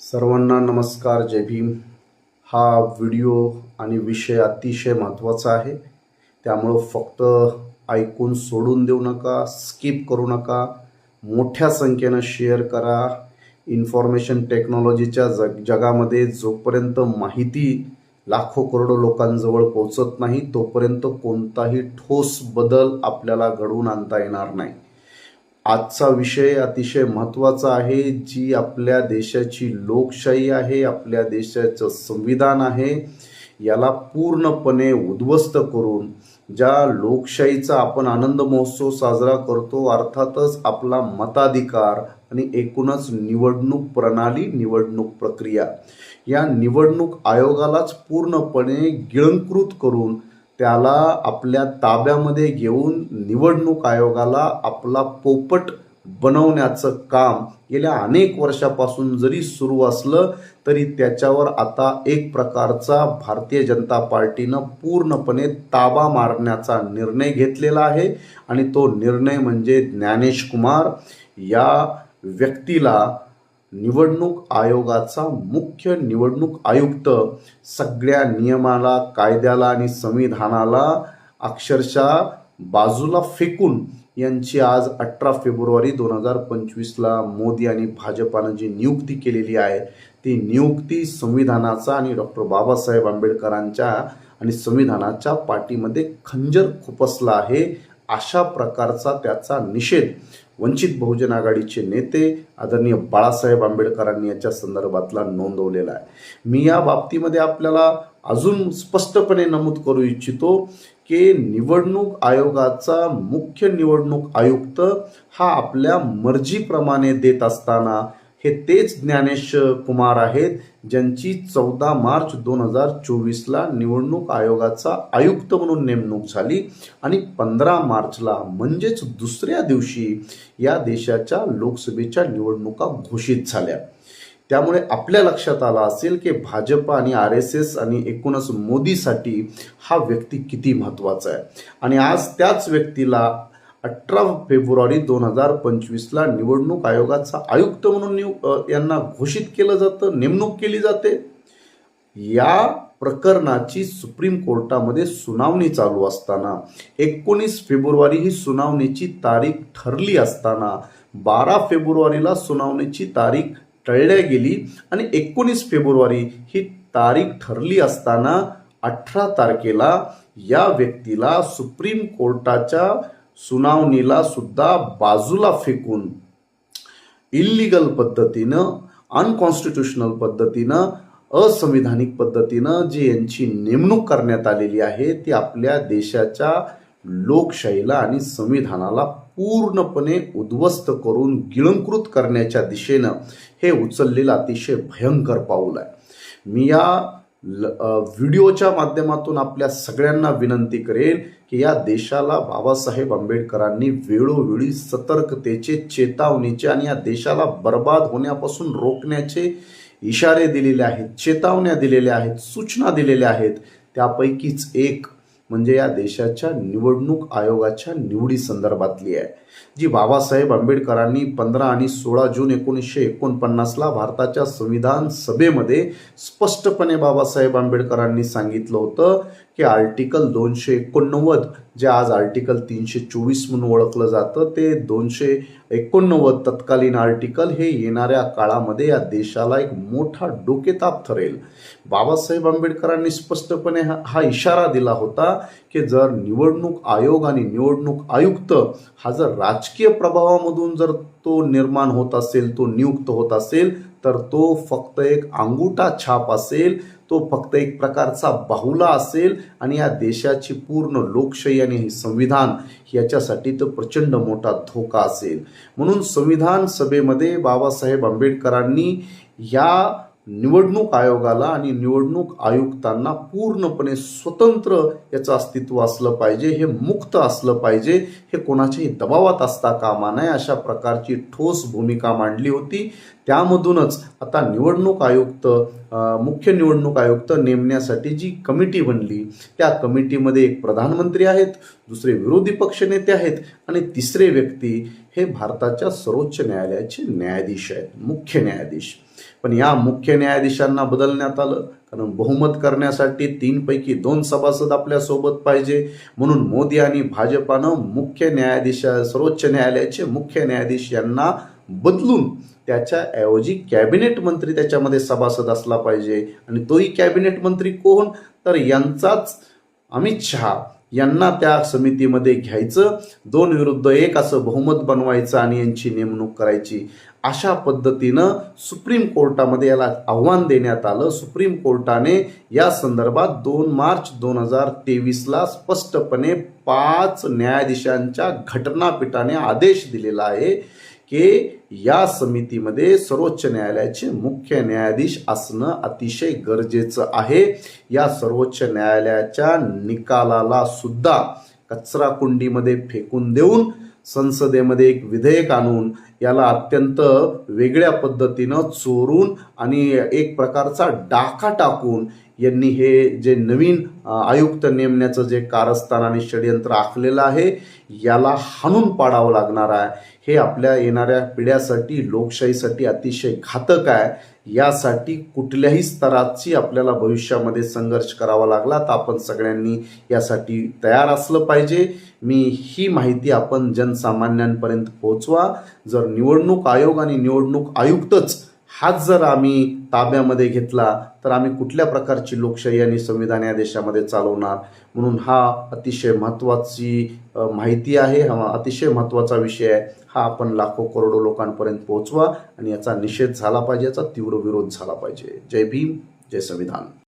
सर्वांना नमस्कार जय भीम. हा व्हिडिओ आणि विषय अतिशय महत्त्वाचा आहे. त्यामुळं फक्त ऐकून सोडून देऊ नका स्किप करू नका. मोठ्या संख्येनं शेअर करा. इन्फॉर्मेशन टेक्नॉलॉजीच्या जग जगामध्ये जोपर्यंत माहिती लाखो करोडो लोकांजवळ पोहोचत नाही तोपर्यंत कोणताही ठोस बदल आपल्याला घडवून आणता येणार नाही. आजचा विषय अतिशय महत्त्वाचा आहे जी आपल्या देशाची लोकशाही आहे आपल्या देशाचं संविधान आहे याला पूर्णपणे उद्ध्वस्त करून ज्या लोकशाहीचा आपण आनंद महोत्सव साजरा करतो अर्थातच आपला मताधिकार आणि एकूणच निवडणूक प्रणाली निवडणूक प्रक्रिया या निवडणूक आयोगालाच पूर्णपणे गिळंकृत करून त्याला आपल्या ताब्यामध्ये घेऊन निवडणूक आयोगाला आपला पोपट बनवण्याचं काम गेल्या अनेक वर्षापासून जरी सुरू असलं तरी त्याच्यावर आता एक प्रकारचा भारतीय जनता पार्टीनं पूर्णपणे ताबा मारण्याचा निर्णय घेतलेला आहे. आणि तो निर्णय म्हणजे ज्ञानेश कुमार या व्यक्तीला निवडणूक आयोगाचा मुख्य निवडणूक आयुक्त सगळ्या नियमाला कायद्याला आणि संविधानाला अक्षरशः बाजूला फेकून यांची आज अठरा फेब्रुवारी दोन हजार पंचवीसला मोदी आणि भाजपानं जी नियुक्ती केलेली आहे ती नियुक्ती संविधानाचा आणि डॉक्टर बाबासाहेब आंबेडकरांच्या आणि संविधानाच्या पाठीमध्ये खंजर खुपसला आहे अशा प्रकारचा त्याचा निषेध वंचित बहुजन आघाडीचे नेते आदरणीय बाळासाहेब आंबेडकरांनी याच्या संदर्भातला नोंदवलेला आहे. मी या बाबतीमध्ये आपल्याला अजून स्पष्टपणे नमूद करू इच्छितो की निवडणूक आयोगाचा मुख्य निवडणूक आयुक्त हा आपल्या मर्जीप्रमाणे देत असताना हे तेच ज्ञानेश कुमार आहेत ज्यांची चौदा मार्च दोन हजार चोवीसला निवडणूक आयोगाचा आयुक्त म्हणून नेमणूक झाली आणि पंधरा मार्चला म्हणजेच दुसऱ्या दिवशी या देशाच्या लोकसभेच्या निवडणुका घोषित झाल्या. त्यामुळे आपल्या लक्षात आलं असेल की भाजप आणि आर एस एस आणि एकूणच मोदीसाठी हा व्यक्ती किती महत्त्वाचा आहे. आणि आज त्याच व्यक्तीला अठरा फेब्रुवारी दोन हजार पंचवीसला निवडणूक आयोगाचा आयुक्त म्हणून नियु यांना घोषित केलं जातं नेमणूक केली जाते. या प्रकरणाची सुप्रीम कोर्टामध्ये सुनावणी चालू असताना एकोणीस फेब्रुवारी ही सुनावणीची तारीख ठरली असताना बारा फेब्रुवारीला सुनावणीची तारीख टळल्या गेली आणि एकोणीस फेब्रुवारी ही तारीख ठरली असताना अठरा तारखेला या व्यक्तीला सुप्रीम कोर्टाच्या सुनावणीला सुद्धा बाजूला फेकून इल्लिगल पद्धतीनं अनकॉन्स्टिट्युशनल पद्धतीनं असंविधानिक पद्धतीनं जी यांची नेमणूक करण्यात आलेली आहे ती आपल्या देशाच्या लोकशाहीला आणि संविधानाला पूर्णपणे उद्ध्वस्त करून गिळंकृत करण्याच्या दिशेनं हे उचललेलं अतिशय भयंकर पाऊल आहे. मी या व्हिडिओच्या माध्यमातून आपल्या सगळ्यांना विनंती करेल की या देशाला बाबासाहेब आंबेडकरांनी वेळोवेळी सतर्कतेचे चेतावणीचे आणि या देशाला बर्बाद होण्यापासून रोखण्याचे इशारे दिलेले आहेत चेतावण्या दिलेल्या आहेत सूचना दिलेल्या आहेत. त्यापैकीच एक म्हणजे या देशाच्या निवडणूक आयोगाच्या निवडी संदर्भातली आहे. जी बाबासाहेब आंबेडकरांनी पंधरा आणि सोळा जून एकोणीसशे एकोणपन्नासला भारताच्या संविधान सभेमध्ये स्पष्टपणे बाबासाहेब आंबेडकरांनी सांगितलं होतं की आर्टिकल दोनशे एकोणनव्वद जे आज आर्टिकल तीनशे चोवीस म्हणून ओळखलं जातं ते दोनशे एकोणनव्वद तत्कालीन आर्टिकल हे येणाऱ्या काळामध्ये या देशाला एक मोठा डोकेताप ठरेल. बाबासाहेब आंबेडकरांनी स्पष्टपणे हा हा इशारा दिला होता की जर निवडणूक आयोग आणि निवडणूक आयुक्त हा जर राजकीय प्रभावामधून जर तो निर्माण होत असेल तो नियुक्त होत असेल तर तो फक्त एक अंगुठा छाप असेल तो फक्त एक प्रकारचा बाहुला असेल आणि या देशाची पूर्ण लोकशाही आणि हे संविधान याच्यासाठी तर प्रचंड मोठा धोका असेल. म्हणून संविधान सभेमध्ये बाबासाहेब आंबेडकरांनी या निवडणूक आयोगाला आणि निवडणूक आयुक्तांना पूर्णपणे स्वतंत्र याचं अस्तित्व असलं पाहिजे हे मुक्त असलं पाहिजे हे कोणाच्याही दबावात असता कामा नये अशा प्रकारची ठोस भूमिका मांडली होती. त्यामधूनच आता निवडणूक आयुक्त मुख्य निवडणूक आयुक्त नेमण्यासाठी जी कमिटी बनली त्या कमिटीमध्ये एक प्रधानमंत्री आहेत दुसरे विरोधी पक्षनेते आहेत आणि तिसरे व्यक्ती हे भारताच्या सर्वोच्च न्यायालयाचे न्यायाधीश आहेत मुख्य न्यायाधीश. पण या मुख्य न्यायाधीशांना बदलण्यात आलं कारण बहुमत करण्यासाठी तीनपैकी दोन सभासद आपल्यासोबत पाहिजे. म्हणून मोदी आणि भाजपानं मुख्य न्यायाधीश सर्वोच्च न्यायालयाचे मुख्य न्यायाधीश यांना बदलून त्याच्याऐवजी कॅबिनेट मंत्री त्याच्यामध्ये सभासद असला पाहिजे. आणि तोही कॅबिनेट मंत्री कोण? तर यांचाच अमित शहा यांना त्या समितीमध्ये घ्यायचं. दोन विरुद्ध एक असं बहुमत बनवायचं आणि यांची नेमणूक करायची. अशा पद्धतीनं सुप्रीम कोर्टामध्ये याला आव्हान देण्यात आलं. सुप्रीम कोर्टाने या संदर्भात दोन मार्च दोन हजार तेवीसला स्पष्टपणे पाच न्यायाधीशांच्या घटनापीठाने आदेश दिलेला आहे की या समितीमध्ये सर्वोच्च न्यायालयाचे मुख्य न्यायाधीश असणं अतिशय गरजेचं आहे. या सर्वोच्च न्यायालयाच्या निकालाला सुद्धा कचरा कुंडीमध्ये फेकून देऊन संसदेमध्ये एक विधेयक आणून याला अत्यंत वेगळ्या पद्धतीनं चोरून आणि एक प्रकारचा डाका टाकून यांनी हे जे नवीन आयुक्त नेमण्याचं जे कारस्थान आणि षडयंत्र आखलेलं आहे याला हाणून पाडावं लागणार आहे. हे आपल्या येणाऱ्या पिढ्यासाठी लोकशाहीसाठी अतिशय घातक आहे. यासाठी कुठल्याही स्तराची आपल्याला भविष्यामध्ये संघर्ष करावा लागला तर आपण सगळ्यांनी यासाठी तयार असलं पाहिजे. मी ही माहिती आपण जनसामान्यांपर्यंत पोहोचवा. जर निवडणूक आयोग आणि निवडणूक आयुक्तच हाच जर आम्ही ताब्यामध्ये घेतला तर आम्ही कुठल्या प्रकारची लोकशाही आणि संविधान या देशामध्ये चालवणार? म्हणून हा अतिशय महत्त्वाची माहिती आहे. हा अतिशय महत्त्वाचा विषय आहे. हा आपण लाखो करोडो लोकांपर्यंत पोहोचवा आणि याचा निषेध झाला पाहिजे याचा तीव्र विरोध झाला पाहिजे. जय भीम जय संविधान.